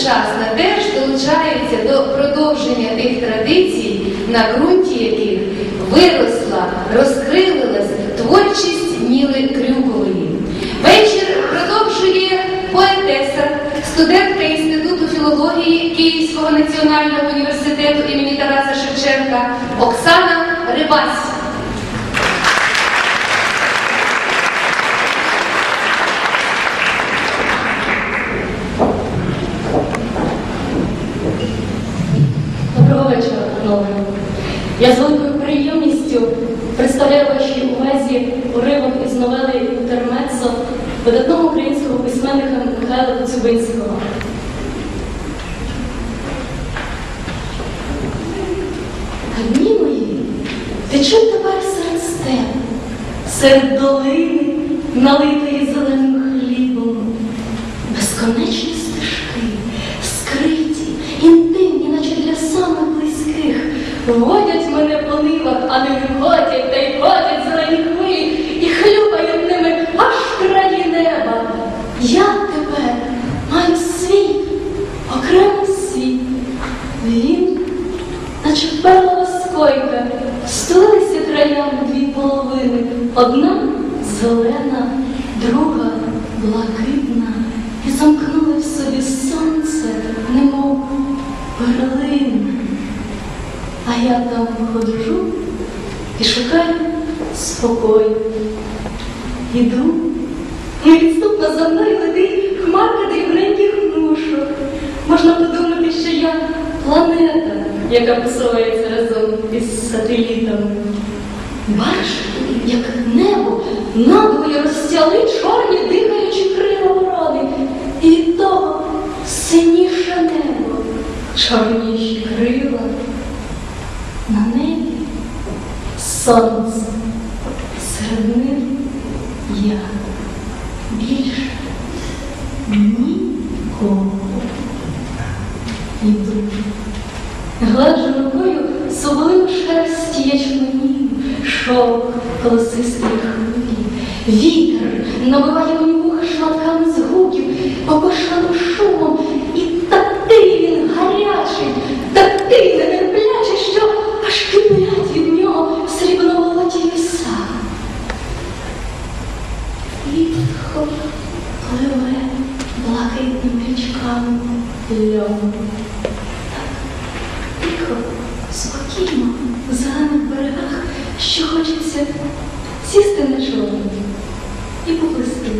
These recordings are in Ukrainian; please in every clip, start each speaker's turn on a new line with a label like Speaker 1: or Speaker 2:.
Speaker 1: сучасна теж долучається до продовження тих традицій, на ґрунті яких виросла, розкрилилась творчість Ніли Крюкової. Вечір продовжує поетеса, студентка Інституту філології Київського національного університету імені Тараса Шевченка Оксана Рибась.
Speaker 2: Я з великою приємністю представляю вашій увазі уривок із новели Інтермецо видатного українського письменника Михайла Коцюбинського. Дні мої течуть тепер серед степ, серед долини, налитої зеленим хлібом, безконечні стежки, скриті, інтимні, наче для самих близьких, водять не виходять та й ходять зелені хвилі і хлюпають ними аж краї неба. Я тепер маю світ, окремий світ. Він, наче перлова скойка, стулилися краями дві половини. Одна зелена, друга блакитна, і замкнули в собі сонце, немов перлина. А я там ходжу і шукаю спокою. Іду, і відступно за мною летить хмарка дрібненьких хнушок. Можна подумати, що я планета, яка посувається разом із сателітами. Бачиш, як небо надвоє розтяли чорні дихаючі крила ворони, і того синіше небо, чорніші крила. На небі сонце, серед них я більше нікого. Іду. Гладжу рукою соболину шерсті ячменів, шовк колосистої хвилі. Вітер набиває мені вуха шматками згуків, покошану шумом, пливе блакитними річками льон. Тихо, спокійно, в зелених берегах, що хочеться сісти на човен і поплисти.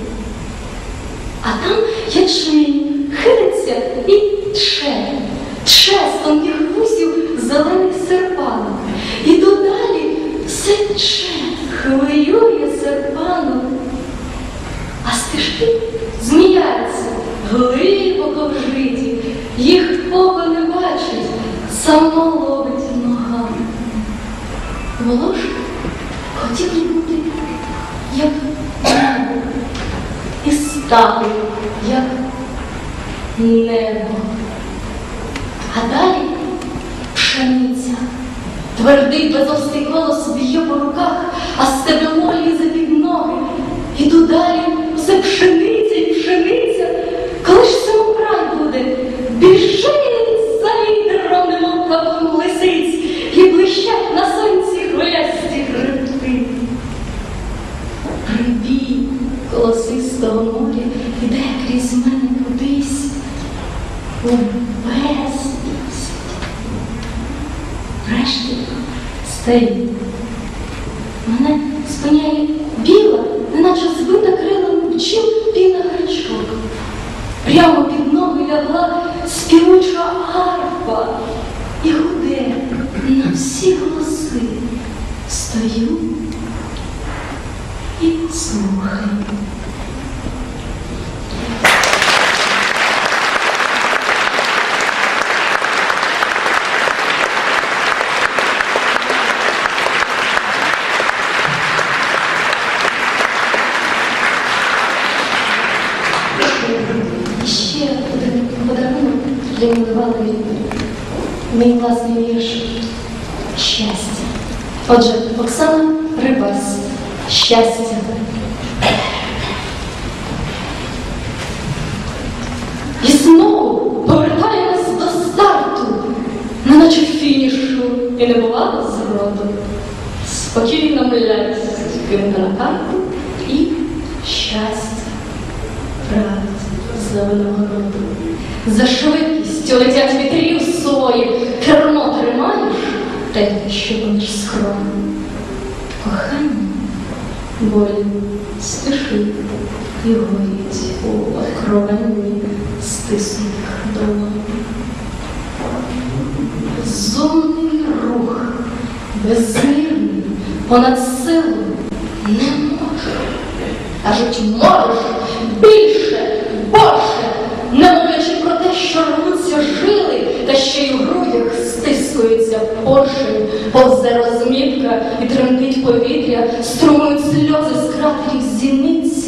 Speaker 2: А там ячмінь хилиться і тше, тше з тонких вусів зелений серпанок. І додалі все тше, хвилює серпанок. А стежки зміяться глибоко в житті, їх око не бачить, само ловить ногами. Волошка хотіли бути, як небо, і стали, як небо. А далі пшениця. Твердий безовстий колос б'є по руках, а стебло лізе під ноги. Іду далі, буде, біжить за вітром, немов капун лисиць, і блищать на сонці хвилясті хребти. Прибій колосистого моря іде крізь мене кудись у безвість. Врешті стою. Мене спиняє біла, неначе збита крилами бджіл піна грачок. Прямо під ноги лягла співуча арфа і гуде на всі голоси. Стою і слухаю. Мій власний вірш щастя. Отже, Оксана Рибас. Щастя. І знову повертає нас до старту, не наче фінішу, і не була зроду. Спокійно миляється ким на карту і щастя, брат, за винагороду. За швидкість швидкістю летять вітрів своїх, кермо тримаєш, та й що будеш скромним. Кохання болі стишить і горить у окровенні стиснутих долонь. Безумний рух, безмірний, понад силу не можу. Кажуть, можеш більше, Боже, не мовлячи про те, що рвуться жили, та ще й у грудях стискується поршень, повзе розмітка і тремтить повітря, струмують сльози з кратерів зіниць.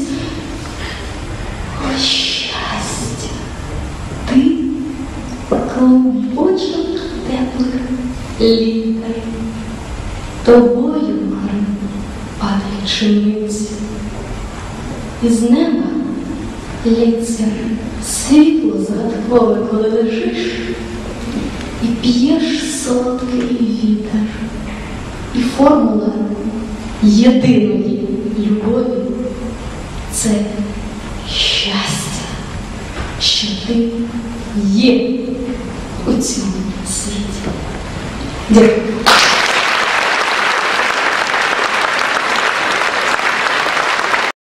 Speaker 2: О, щастя! Ти клубочок теплих літер, тобою падає чиниці. Із неба лється світло загадкове, коли лежиш і п'єш солодкий вітер. І формула єдиної любові це щастя, що ти є у цьому світі. Дякую.